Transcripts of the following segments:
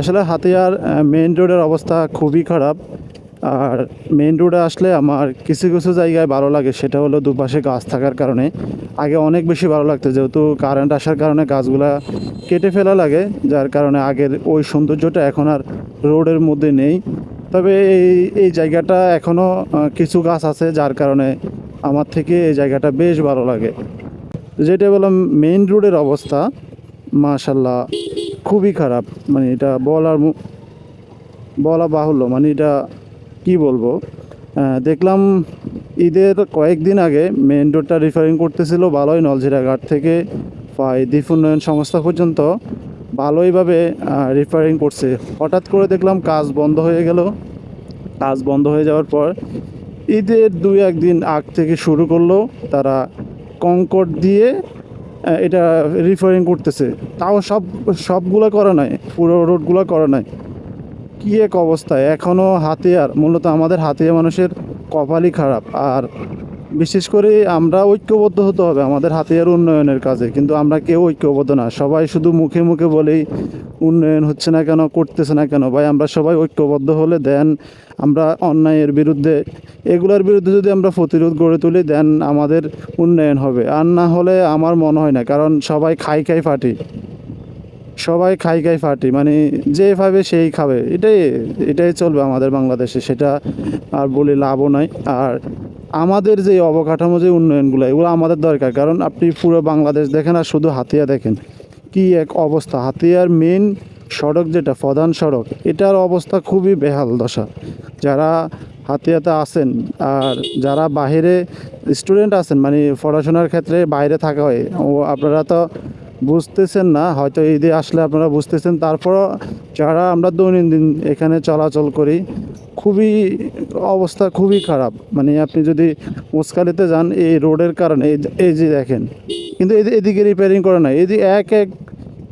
আসলে হাতিয়ার মেইন রোডের অবস্থা খুবই খারাপ। আর মেইন রোডে আসলে আমার কিছু কিছু জায়গায় ভালো লাগে, সেটা হলো দুপাশে গাছ থাকার কারণে। আগে অনেক বেশি ভালো লাগতো, যেহেতু কারেন্ট আসার কারণে গাছগুলা কেটে ফেলা লাগে, যার কারণে আগের ওই সৌন্দর্যটা এখন আর রোডের মধ্যে নেই। তবে এই এই জায়গাটা এখনও কিছু গাছ আছে, যার কারণে আমার থেকে এই জায়গাটা বেশ ভালো লাগে। যেটা বললাম মেইন রোডের অবস্থা মাশাল্লাহ খুবই খারাপ। মানে এটা বলার বলা বাহুল্য। মানে এটা কি বলব? দেখলাম ঈদের কয়েকদিন আগে মেইন রোডটা রিফারিং করতেছিল ভালোই নলঝিরাঘাট থেকে প্রায় দ্বীপ উন্নয়ন সংস্থা পর্যন্ত। ভালোইভাবে রিফারিং করছে। হঠাৎ করে দেখলাম কাজ বন্ধ হয়ে গেল। কাজ বন্ধ হয়ে যাওয়ার পর ঈদের দুই একদিন আগ থেকে শুরু করল। তারা কংকর দিয়ে এটা রিফারিং করতেছে। তাও সব, সবগুলো করা নাই, পুরো রোডগুলো করা নাই। কি এক অবস্থায় এখনও হাতিয়ার, মূলত আমাদের হাতিয়ার মানুষের কপালই খারাপ। আর বিশেষ করে আমরা ঐক্যবদ্ধ হতে হবে আমাদের হাতিয়ার উন্নয়নের কাজে, কিন্তু আমরা কেউ ঐক্যবদ্ধ না। সবাই শুধু মুখে মুখে বলেই উন্নয়ন হচ্ছে না কেন, করতেছে না কেন? ভাই, আমরা সবাই ঐক্যবদ্ধ হলে দেন, আমরা অন্যায়ের বিরুদ্ধে, এগুলোর বিরুদ্ধে যদি আমরা প্রতিরোধ গড়ে তুলি, দেন আমাদের উন্নয়ন হবে। আর না হলে আমার মনে হয় না, কারণ সবাই খাই খাই ফাটি। সবাই খাই খাই ফাটি মানে যে খাবে সেই খাবে। এটাই এটাই চলবে আমাদের বাংলাদেশে, সেটা আর বলে লাভও নাই। আর আমাদের যে অবকাঠামো, যে উন্নয়নগুলো, এগুলো আমাদের দরকার। কারণ আপনি পুরো বাংলাদেশ দেখেন আর শুধু হাতিয়া দেখেন। কি এক অবস্থা? হাতিয়ার মেন সড়ক যেটা, প্রধান সড়ক, এটার অবস্থা খুবই বেহাল দশা। যারা হাতিয়াতে আসেন আর যারা বাহিরে স্টুডেন্ট আছেন মানে পড়াশোনার ক্ষেত্রে বাইরে থাকা হয়, ও আপনারা তো বুঝতেছেন না, হয়তো ঈদে আসলে আপনারা বুঝতেছেন। তারপরও যারা আমরা দৈনন্দিন এখানে চলাচল করি, খুবই অবস্থা খুবই খারাপ। মানে আপনি যদি মুসকালিতে যান, এই রোডের কারণে, এই যে দেখেন, কিন্তু এদি- এদিকে রিপেয়ারিং করে না এদিকে এক এক,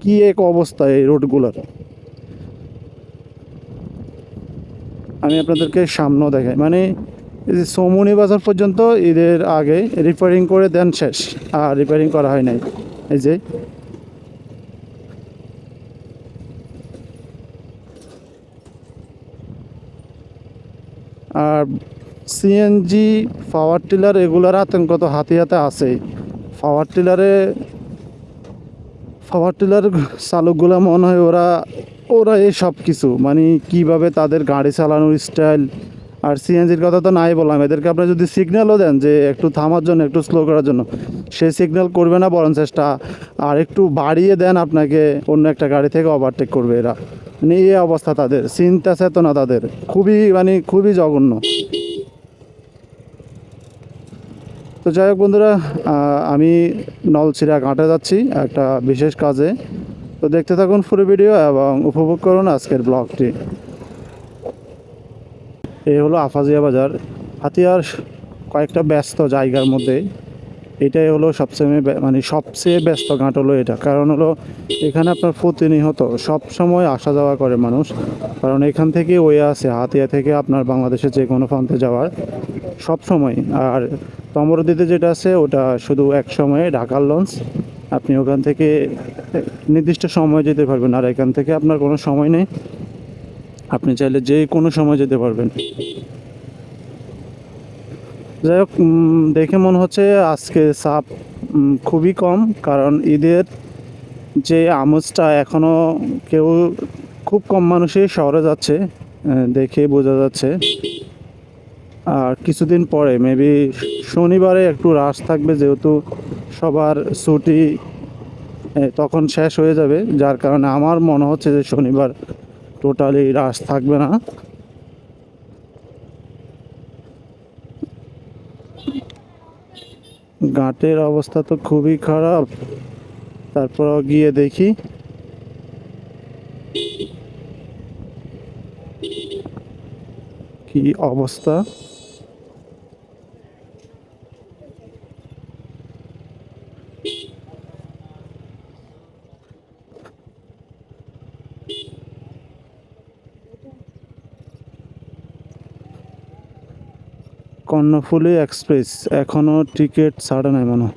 কি এক অবস্থা এই রোডগুলোর। আমি আপনাদেরকে সামনেও দেখাই। মানে সমুনি বাজার পর্যন্ত ঈদের আগে রিপেয়ারিং করে দেন শেষ, আর রিপেয়ারিং করা হয় নাই। এই যে আর সিএনজি পাওয়ার টিলার এগুলোর আতঙ্ক তো হাতে হাতে আছে। পাওয়ার টিলারে পাওয়ার টিলার চালকগুলো মনে হয় ওরা ওরা এই সব কিছু। মানে কীভাবে তাদের গাড়ি চালানোর স্টাইল আর সিএনজির কথা তো নাই বললাম। এদেরকে আপনি যদি সিগন্যালও দেন যে একটু থামার জন্য, একটু স্লো করার জন্য, সে সিগন্যাল করবে না বরং চেষ্টা। আর একটু বাড়িয়ে দেন আপনাকে, অন্য একটা গাড়ি থেকে ওভারটেক করবে এরা। মানে এই অবস্থা তাদের, চিন্তা চেতনা তাদের। খুবই মানে খুবই জঘন্য। তো যাই হোক বন্ধুরা আমি নলছিরা ঘাটে যাচ্ছি একটা বিশেষ কাজে। তো দেখতে থাকুন পুরো ভিডিও এবং উপভোগ করুন আজকের ব্লগটি। এই হলো আফাজিয়া বাজার। হাতিয়ার কয়েকটা ব্যস্ত জায়গার মধ্যে। এটাই হলো বে- মানে সবচেয়ে ব্যস্ত ঘাট হলো এটা। কারণ হলো এখানে আপনার প্রতিনিহত সব সময় আসা যাওয়া করে মানুষ। কারণ এখান থেকে ওয়ে আছে, হাতিয়া থেকে আপনার বাংলাদেশে যে কোনো প্রান্তে যাওয়ার সব সময় আর তমরদিতে যেটা আছে, ওটা শুধু এক সময়ে, ঢাকার লঞ্চ। আপনি ওখান থেকে নির্দিষ্ট সময় যেতে পারবেন। আর এখান থেকে আপনার কোনো সময় নেই। আপনি চাইলে যে কোনো সময় যেতে পারবেন। যাই হোক দেখে মনে হচ্ছে আজকে উম, খুবই কম কারণ ঈদের যে আমেজটা এখনও কেউ খুব কম মানুষই শহরে যাচ্ছে দেখে বোঝা যাচ্ছে। আর কিছুদিন পরে মেবি শনিবারে একটু রাশ থাকবে যেহেতু সবার ছুটি তখন শেষ হয়ে যাবে যার কারণে আমার মনে হচ্ছে যে শনিবার টোটালি রাশ থাকবে না। ঘাটের অবস্থা তো খুবই খারাপ। তারপর গিয়ে দেখি। কি অবস্থা? কর্ণফুলী এক্সপ্রেস এখনও টিকিট ছাড়ে নাই মনে